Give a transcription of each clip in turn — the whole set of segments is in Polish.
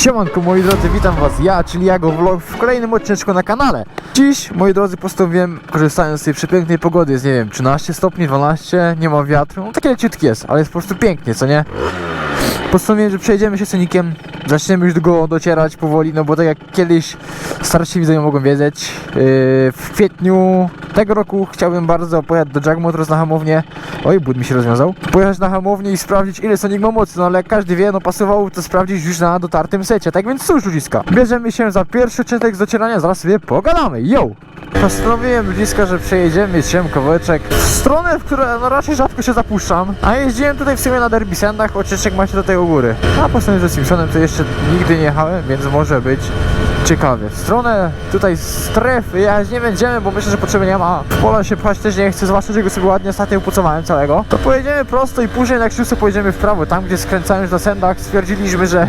Siemanko moi drodzy, witam was, ja, czyli Jago Vlog w kolejnym odcinku na kanale. Dziś, moi drodzy, postanowiłem, korzystając z tej przepięknej pogody, jest nie wiem, 13 stopni, 12, nie ma wiatru, no takie leciutki jest, ale jest po prostu pięknie, co nie? Postanowiłem, że przejdziemy się cenikiem, zaczniemy już go docierać powoli, no bo tak jak kiedyś starsi widzowie mogą wiedzieć, yy, w kwietniu tego roku chciałbym bardzo pojechać do Jack Motors na hamownię, oj, bud mi się rozwiązał, pojechać na hamownię i sprawdzić ile Sonic ma mocy, no ale jak każdy wie, no pasowało to sprawdzić już na dotartym secie, tak więc cóż ludziska, bierzemy się za pierwszy odcinek z docierania, zaraz sobie pogadamy, yo! Postanowiłem ludziska, że przejedziemy się kawałeczek w stronę, w którą no raczej rzadko się zapuszczam, a jeździłem tutaj w sumie na Derby Sandach, odcinek macie do tego góry. A postanowiłem, że Simpsonem to jeszcze nigdy nie jechałem, więc może być ciekawie. W stronę tutaj strefy jechać nie będziemy, bo myślę, że potrzeby nie ma. Pola się pchać też nie chcę, zwłaszcza, że go sobie ładnie ostatnio upucowałem całego. To pojedziemy prosto i później na krzyżu pojedziemy w prawo. Tam, gdzie skręcałem już na sendach, stwierdziliśmy, że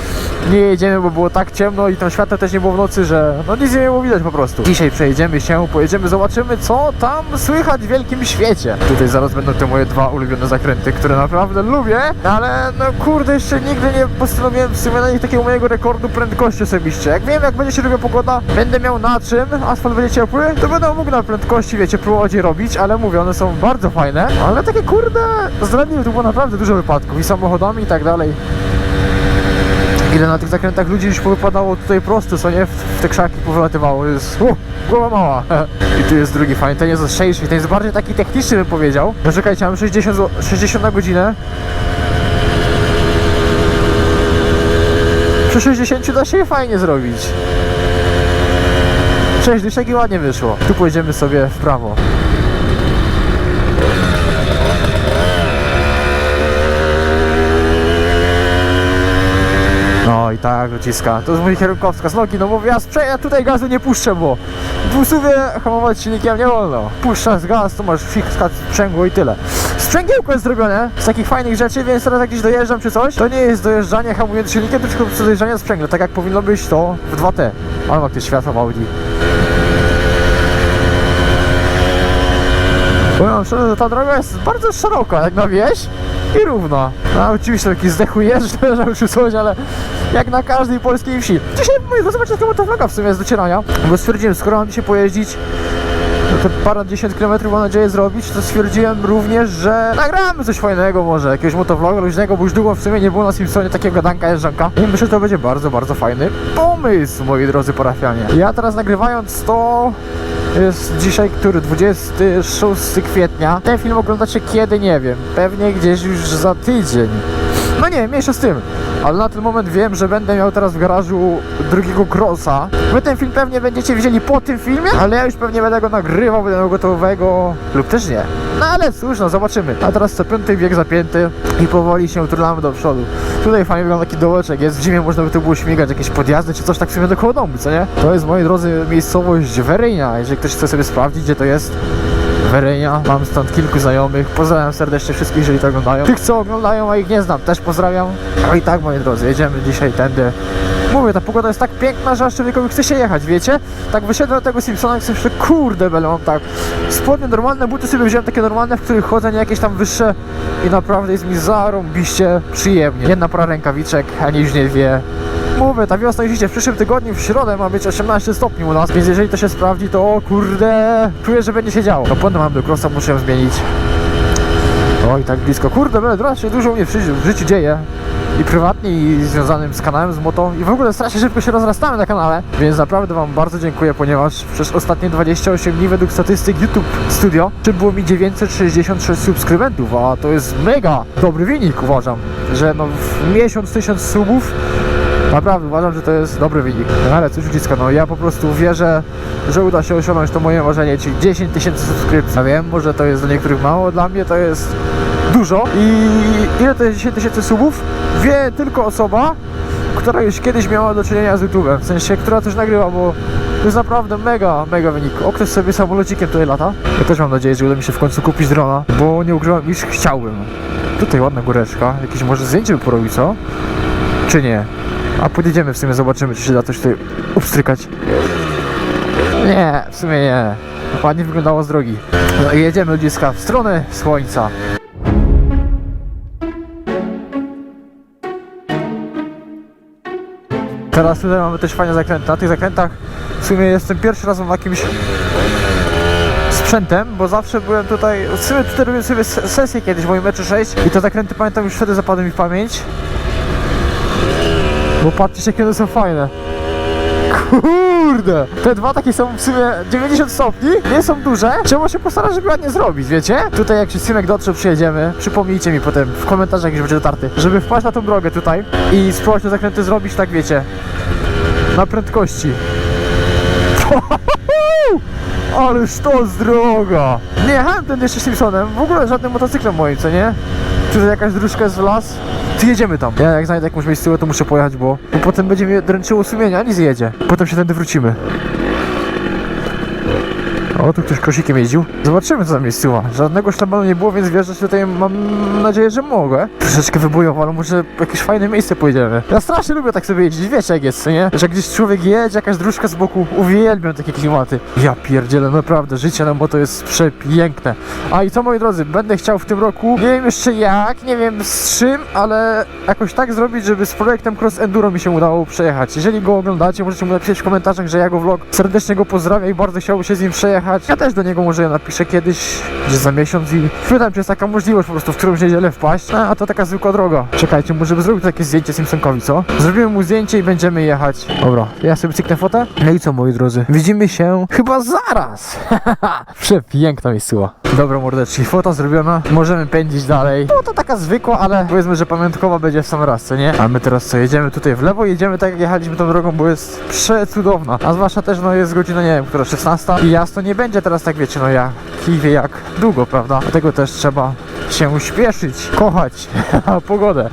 nie jedziemy, bo było tak ciemno i tam światła też nie było w nocy, że no nic nie było widać po prostu. Dzisiaj przejedziemy się, pojedziemy, zobaczymy co tam słychać w wielkim świecie. Tutaj zaraz będą te moje dwa ulubione zakręty, które naprawdę lubię, ale no kurde, jeszcze nigdy nie postanowiłem w sumie na nich takiego mojego rekordu prędkości osobiście. Jak wiem, jak będzie się robiła pogoda, będę miał na czym, asfalt będzie ciepły, to będę mógł na prędkości, wiecie, próbować robić, ale mówię, one są bardzo fajne, ale takie kurde, zdradliwe, to było naprawdę dużo wypadków i samochodami i tak dalej. Ile na tych zakrętach ludzi już powypadało tutaj prosto, co nie? W, te krzaki powylatywało. Jest uh, głowa mała. I tu jest drugi fajny, ten jest ostrzejszy, ten jest bardziej taki techniczny bym powiedział. No czekajcie, mam 60, zł- 60 na godzinę. Przy 60 da się fajnie zrobić. 6 dyszek i ładnie wyszło. Tu pojedziemy sobie w prawo. Tak, dociska. To jest mój kierunkowska z nogi, no mówię, ja, sprze- tutaj gazu nie puszczę, bo w usuwie hamować silnikiem nie wolno. Puszczasz gaz, to masz fixka sprzęgło i tyle. Sprzęgiełko jest zrobione z takich fajnych rzeczy, więc teraz jak gdzieś dojeżdżam czy coś, to nie jest dojeżdżanie hamując silnikiem, tylko dojeżdżanie sprzęgła, tak jak powinno być to w 2T. Ale ma ktoś światła w Audi. Powiem szczerze, że ta droga jest bardzo szeroka, jak na wieś i równa. No oczywiście taki zdechł jeżdżę, czy coś, ale jak na każdej polskiej wsi. Dzisiaj mówię, zobaczcie takiego motovloga w sumie z docierania, bo stwierdziłem, skoro mam dzisiaj pojeździć no te parę dziesiąt kilometrów mam nadzieję zrobić, to stwierdziłem również, że nagramy coś fajnego może, jakiegoś motovloga luźnego, bo już długo w sumie nie było na Simpsonie takiego gadanka jeżdżanka. I myślę, że to będzie bardzo, bardzo fajny pomysł, moi drodzy parafianie. Ja teraz nagrywając to jest dzisiaj, który 26 kwietnia. Ten film oglądacie kiedy, nie wiem. Pewnie gdzieś już za tydzień. No nie, mniejsza z tym. Ale na ten moment wiem, że będę miał teraz w garażu drugiego crossa. Wy ten film pewnie będziecie widzieli po tym filmie, ale ja już pewnie będę go nagrywał, będę miał gotowego lub też nie. No ale cóż, no zobaczymy. A teraz co piąty wiek zapięty i powoli się turlamy do przodu. Tutaj fajnie wygląda taki dołeczek, jest w zimie można by tu było śmigać, jakieś podjazdy czy coś tak w sumie domu, co nie? To jest, moi drodzy, miejscowość Werynia, jeżeli ktoś chce sobie sprawdzić, gdzie to jest. Werynia. Mam stąd kilku znajomych. Pozdrawiam serdecznie wszystkich, jeżeli to oglądają. Tych, co oglądają, a ich nie znam, też pozdrawiam. No i tak, moi drodzy, jedziemy dzisiaj tędy. Mówię, ta pogoda jest tak piękna, że aż człowiekowi chce się jechać, wiecie? Tak wysiadłem do tego Simpsona i sobie kurde mam tak spodnie normalne, buty sobie wziąłem takie normalne, w których chodzę, nie jakieś tam wyższe i naprawdę jest mi zarąbiście przyjemnie. Jedna para rękawiczek, ani już nie dwie. Mówię, ta wiosna już idzie. W przyszłym tygodniu, w środę ma być 18 stopni u nas, więc jeżeli to się sprawdzi, to o kurde, czuję, że będzie się działo. Opony mam do crossa, muszę ją zmienić. Oj, tak blisko. Kurde, bele, się dużo u mnie w życiu, w życiu dzieje. I prywatnie, i związanym z kanałem, z moto. I w ogóle strasznie szybko się rozrastamy na kanale. Więc naprawdę Wam bardzo dziękuję, ponieważ przez ostatnie 28 dni według statystyk YouTube Studio przybyło mi 966 subskrybentów, a to jest mega dobry wynik, uważam. Że no w miesiąc 1000 subów Naprawdę uważam, że to jest dobry wynik. No ale cóż dziecko, no ja po prostu wierzę, że uda się osiągnąć to moje marzenie, czyli 10 tysięcy subskrypcji. Ja wiem, może to jest dla niektórych mało, dla mnie to jest dużo. I ile to jest 10 tysięcy subów? Wie tylko osoba, która już kiedyś miała do czynienia z YouTube'em, w sensie, która też nagrywa, bo to jest naprawdę mega, mega wynik. O, ktoś sobie samolocikiem tutaj lata. Ja też mam nadzieję, że uda mi się w końcu kupić drona, bo nie ukrywam, iż chciałbym. Tutaj ładna góreczka, jakieś może zdjęcie by porobić, co? Czy nie? A podjedziemy w sumie, zobaczymy, czy się da coś tutaj upstrykać. Nie, w sumie nie. Ładnie wyglądało z drogi. No i jedziemy ludziska w stronę słońca. Teraz tutaj mamy też fajne zakręty. Na tych zakrętach w sumie jestem pierwszy raz na jakimś sprzętem, bo zawsze byłem tutaj, w sumie tutaj robiłem sobie se- sesję kiedyś w moim meczu 6 i te zakręty pamiętam już wtedy zapadły mi w pamięć. Bo patrzcie jakie one są fajne. Kurde! Te dwa takie są w sumie 90 stopni, nie są duże. Trzeba się postarać, żeby ładnie zrobić, wiecie? Tutaj jak się Symek dotrze, przyjedziemy, przypomnijcie mi potem w komentarzach, jak już będzie dotarty, żeby wpaść na tą drogę tutaj i spróbować te zakręty zrobić, tak wiecie, na prędkości. Ależ to z droga! Nie jechałem ten jeszcze Simpsonem, w ogóle żadnym motocyklem moim, co nie? Tutaj jakaś dróżka w las. Ty jedziemy tam. Ja jak znajdę jakąś miejscówkę, to muszę pojechać, bo, bo potem będzie mnie dręczyło sumienie, a nic jedzie. Potem się tędy wrócimy. O, tu ktoś krosikiem jeździł. Zobaczymy, co tam jest tyła. Żadnego szlabanu nie było, więc wjeżdżać tutaj mam nadzieję, że mogę. Troszeczkę wybojowo, ale może jakieś fajne miejsce pojedziemy. Ja strasznie lubię tak sobie jeździć, wiecie jak jest, nie? Że gdzieś człowiek jedzie, jakaś dróżka z boku, uwielbiam takie klimaty. Ja pierdzielę, naprawdę, życie na moto jest przepiękne. A i co, moi drodzy, będę chciał w tym roku, nie wiem jeszcze jak, nie wiem z czym, ale jakoś tak zrobić, żeby z projektem Cross Enduro mi się udało przejechać. Jeżeli go oglądacie, możecie mu napisać w komentarzach, że ja go vlog serdecznie go pozdrawiam i bardzo chciałbym się z nim przejechać. Ja też do niego może napiszę kiedyś, gdzieś za miesiąc i pytam, czy jest taka możliwość po prostu w którąś niedzielę wpaść. A, a to taka zwykła droga. Czekajcie, może by zrobił takie zdjęcie Simpsonkowi, co? Zrobimy mu zdjęcie i będziemy jechać. Dobra, ja sobie cyknę fotę. No i co, moi drodzy? Widzimy się chyba zaraz. Przepiękna miejscowa. Dobra, mordeczki, fota zrobiona. Możemy pędzić dalej. No to taka zwykła, ale powiedzmy, że pamiątkowa będzie w sam raz, co nie? A my teraz co, jedziemy tutaj w lewo, jedziemy tak jak jechaliśmy tą drogą, bo jest przecudowna. A zwłaszcza też, no jest godzina, nie wiem, która 16 i jasno nie będzie teraz tak, wiecie, no jak i wie jak długo, prawda? Dlatego też trzeba się śpieszyć, kochać pogodę.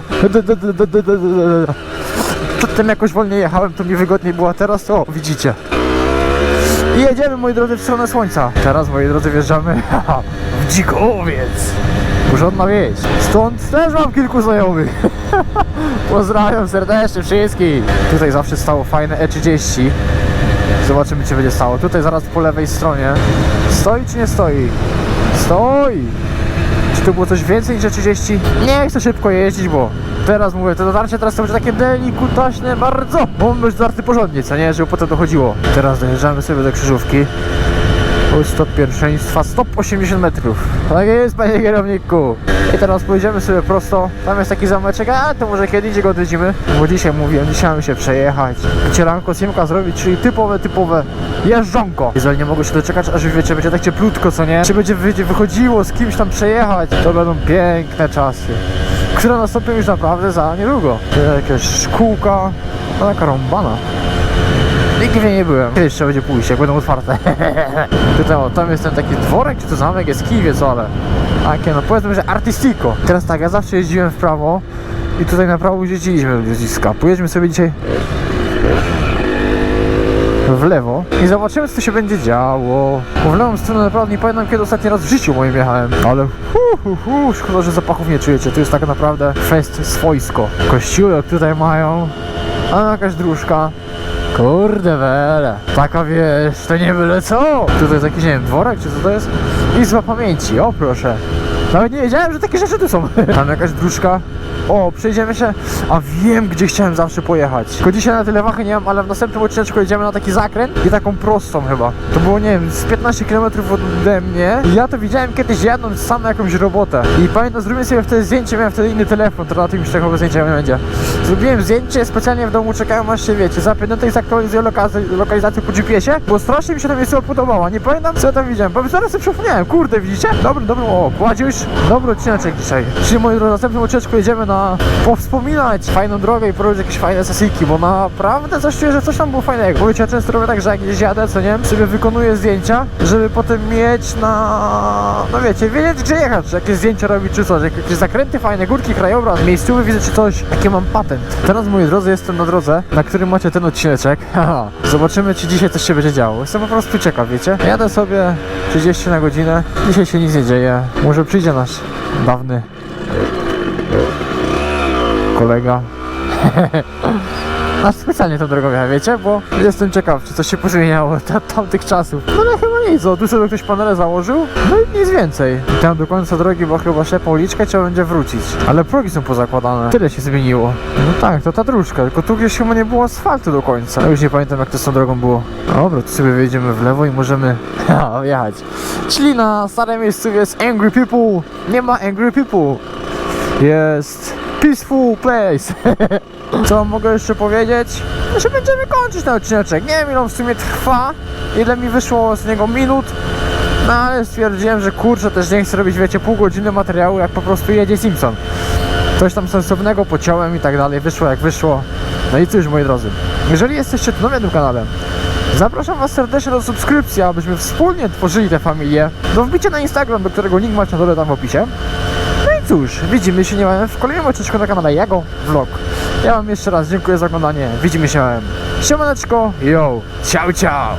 Przedtem jakoś wolniej jechałem, to mi wygodniej było, a teraz to widzicie. I jedziemy, moi drodzy, w stronę słońca. Teraz, moi drodzy, wjeżdżamy w Dzikowiec. Porządna wieś. Stąd też mam kilku znajomych. Pozdrawiam serdecznie wszystkich. Tutaj zawsze stało fajne E30. Zobaczymy, czy będzie stało. Tutaj zaraz po lewej stronie. Stoi czy nie stoi? Stoi. Czy tu było coś więcej niż 30? Nie chcę szybko jeździć, bo teraz mówię, to dotarcie teraz to będzie takie delikutaśne bardzo, bo już dotarty porządnie, co nie, żeby potem dochodziło. Teraz dojeżdżamy sobie do krzyżówki. Był stop pierwszeństwa, stop 80 metrów. Tak jest, panie kierowniku. I teraz pojedziemy sobie prosto. Tam jest taki zameczek, a to może kiedyś go odwiedzimy. Bo dzisiaj mówiłem, dzisiaj mamy się przejechać. Cieranko Siemka zrobić, czyli typowe, typowe jeżdżonko. Jeżeli nie mogę się doczekać, aż wiecie, będzie tak cieplutko, co nie? Czy będzie wy- wychodziło z kimś tam przejechać, to będą piękne czasy. Które nastąpią już naprawdę za niedługo. Jakieś szkółka, no taka rąbana. Nigdy nie byłem. Kiedyś trzeba będzie pójść, jak będą otwarte. Tutaj, o, tam jest ten taki dworek, czy to zamek, jest kij, co, ale... Takie, no powiedzmy, że artystico. Teraz tak, ja zawsze jeździłem w prawo i tutaj na prawo jeździliśmy do Ziska. Pojedźmy sobie dzisiaj w lewo i zobaczymy, co się będzie działo. Bo w lewą stronę naprawdę nie pamiętam, kiedy ostatni raz w życiu moim jechałem. Ale hu, hu, hu, szkoda, że zapachów nie czujecie. To jest tak naprawdę fest swojsko. Kościółek tutaj mają, a jakaś dróżka. Kurde wele, taka wiesz, to nie byle co. Tutaj jest jakiś, nie wiem, dworek czy co to jest? Izba pamięci, o proszę. Nawet nie wiedziałem, że takie rzeczy tu są. Tam jakaś dróżka. O, przejdziemy się. A wiem, gdzie chciałem zawsze pojechać. Tylko dzisiaj na tyle wachy nie mam, ale w następnym odcinku jedziemy na taki zakręt i taką prostą chyba. To było, nie wiem, z 15 km ode mnie. Ja to widziałem kiedyś jadąc sam na jakąś robotę. I pamiętam, zrobiłem sobie wtedy zdjęcie, miałem wtedy inny telefon, to na tym już takiego zdjęcia nie będzie. Zrobiłem zdjęcie, specjalnie w domu czekałem aż się wiecie. Za 5 i zaktualizuję lokalizację, po GPS-ie, bo strasznie mi się ta miejscowa podobała. Nie pamiętam, co tam widziałem. Bo zaraz sobie przypomniałem, kurde, widzicie? Dobry, dobry, o, kładziuś. Dobry odcineczek dzisiaj. Czyli moi drodzy, w następnym odcinku jedziemy na powspominać fajną drogę i porobić jakieś fajne sesyjki, bo naprawdę coś czuję, że coś tam było fajnego. Wiecie, ja często robię tak, że jak gdzieś jadę, co nie, sobie wykonuję zdjęcia, żeby potem mieć na, no wiecie, wiedzieć gdzie jechać, czy jakieś zdjęcia robić, czy coś, jak- jakieś zakręty fajne, górki, krajobraz, miejscówy widzę, czy coś, jaki mam patent. Teraz, moi drodzy, jestem na drodze, na którym macie ten odcineczek. Haha. Zobaczymy, czy dzisiaj coś się będzie działo. Jestem po prostu ciekaw, wiecie. Jadę sobie 30 na godzinę, dzisiaj się nic nie dzieje. Może przyjdzie nasz dawny kolega. A specjalnie tą drogą jechałem, wiecie, bo jestem ciekaw, czy coś się pozmieniało od tamtych czasów. No ale chyba nic, o, tu sobie ktoś panele założył, no i nic więcej. I tam do końca drogi była chyba ślepa uliczka, trzeba będzie wrócić. Ale progi są pozakładane, tyle się zmieniło. No tak, to ta dróżka, tylko tu gdzieś chyba nie było asfaltu do końca. Ja już nie pamiętam jak to z tą drogą było. Dobra, tu sobie wyjedziemy w lewo i możemy ha, jechać. Czyli na starym miejscu jest Angry People, nie ma Angry People. Jest peaceful place. Co mogę jeszcze powiedzieć? Że będziemy kończyć ten odcineczek. Nie wiem ile on w sumie trwa, ile mi wyszło z niego minut. No ale stwierdziłem, że kurczę też nie chcę robić, wiecie, pół godziny materiału, jak po prostu jedzie Simpson. Coś tam sensownego pociąłem i tak dalej, wyszło jak wyszło. No i cóż, moi drodzy, jeżeli jesteście tu nowi na kanale, zapraszam was serdecznie do subskrypcji, abyśmy wspólnie tworzyli tę familię. Do wbicia na Instagram, do którego link macie na dole tam w opisie. No i cóż, widzimy się niebawem w kolejnym odcinku na kanale Jago Vlog. Ja wam jeszcze raz dziękuję za oglądanie, widzimy się. Siemaneczko, yo, ciao ciao!